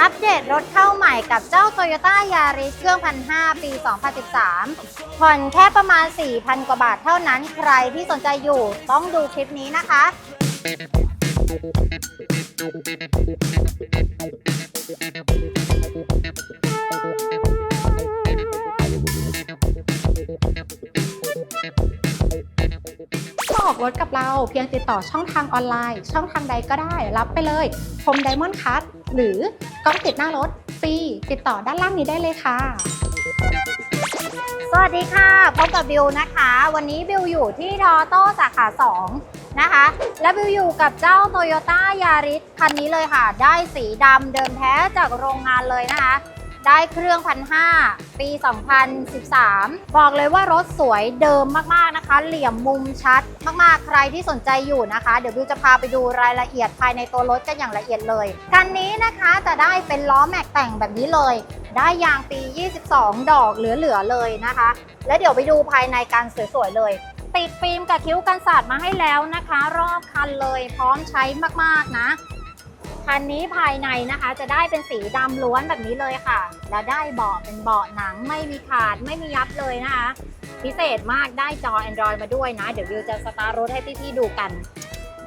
อัปเดตรถเข้าใหม่กับเจ้า Toyota Yaris เครื่องพันห้าปี 2013 ผ่อนแค่ประมาณ 4,000 กว่าบาทเท่านั้นใครที่สนใจอยู่ต้องดูคลิปนี้นะคะออกรถกับเราเพียงติดต่อช่องทางออนไลน์ ช่องทางใดก็ได้รับไปเลยพรมไดมอนด์คัทหรือ กล้องติดหน้ารถฟรีติดต่อด้านล่างนี้ได้เลยค่ะ สวัสดีค่ะพบกับบิวนะคะ วันนี้บิวอยู่ที่ทอโต้สาขา 2 นะคะ และบิวอยู่กับเจ้า Toyota Yaris คันนี้เลยค่ะ ได้สีดำเดิมแท้จากโรงงานเลยนะคะ ได้เครื่องพันห้าปี 2013 บอกเลยว่ารถสวยเดิมมากๆนะคะ เหลี่ยมมุมชัดมากๆ ใครที่สนใจอยู่นะคะ เดี๋ยวบิวจะพาไปดูรายละเอียดภายในตัวรถกันอย่างละเอียดเลย คันนี้นะคะจะได้เป็นล้อแม็กแต่งแบบนี้เลย ได้ยางปี 22 ดอกเหลือๆเลยนะคะ แล้วเดี๋ยวไปดูภายในกันสวยๆเลยติดฟิล์มกับคิ้วกันสาดมาให้แล้วนะคะ รอบคันเลยพร้อมใช้มากๆนะ คันนี้ภายในนะคะจะได้เป็นสีดำล้วนแบบนี้เลยค่ะ แล้วได้เบาะเป็นเบาะหนังไม่มีขาดไม่มียับเลยนะคะ พิเศษมากได้จอ Android มาด้วยนะ เดี๋ยววิวจะสตาร์ทรถให้พี่ๆดูกัน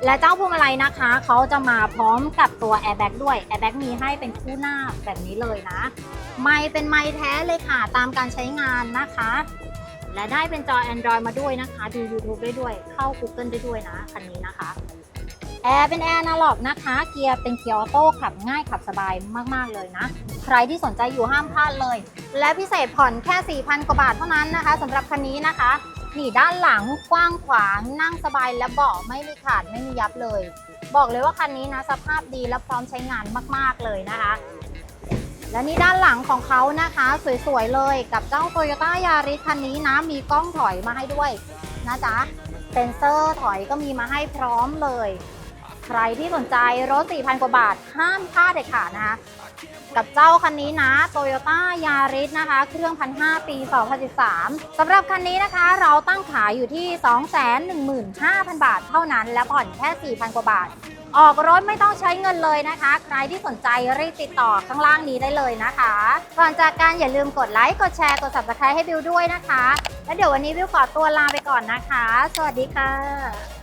และเจ้าพวงมาลัยนะคะเขาจะมาพร้อมกับตัว Airbag ด้วย Airbag มีให้เป็นคู่หน้าแบบนี้เลยนะ ไม่เป็นไม้แท้เลยค่ะตามการใช้งานนะคะ และได้เป็นจอ Android มาด้วยนะคะ ดู YouTube ได้ด้วยเข้า Google ได้ด้วยนะคันนี้นะคะ แอร์เป็นแอร์นาล็อกนะคะ เกียร์เป็นเกียร์ออโต้ขับง่ายขับสบายมาก ๆ เลยนะ ใครที่สนใจอยู่ห้ามพลาดเลย และพิเศษผ่อนแค่ 4,000 กว่าบาทเท่านั้นนะคะสำหรับคันนี้นะคะ นี่ด้านหลังกว้างขวางนั่งสบายและเบาะไม่มีขาดไม่มียับเลย บอกเลยว่าคันนี้นะสภาพดีและพร้อมใช้งานมาก ๆ เลยนะคะ และนี่ด้านหลังของเขานะคะ สวย ๆ เลยกับเจ้า Toyota Yaris คันนี้นะมีกล้องถอยมาให้ด้วยนะจ๊ะเซนเซอร์ถอยก็มีมาให้พร้อมเลย ใครที่สนใจรถ 4,000 กว่าบาท ห้ามพลาดเด็ดขาดนะคะ กับเจ้าคันนี้นะ Toyota Yaris นะคะ เครื่อง1,500ปี 2013สำหรับคันนี้นะคะ เราตั้งขายอยู่ที่ 215,000 บาทเท่านั้น และผ่อนแค่ 4,000 กว่าบาท ออกรถไม่ต้องใช้เงินเลยนะคะ ใครที่สนใจรีบติดต่อข้างล่างนี้ได้เลยนะคะ ก่อนจากการอย่าลืมกดไลค์ กดแชร์ กด subscribe ให้บิวด้วยนะคะ แล้วเดี๋ยววันนี้บิวขอตัวลาไปก่อนนะคะ สวัสดีค่ะ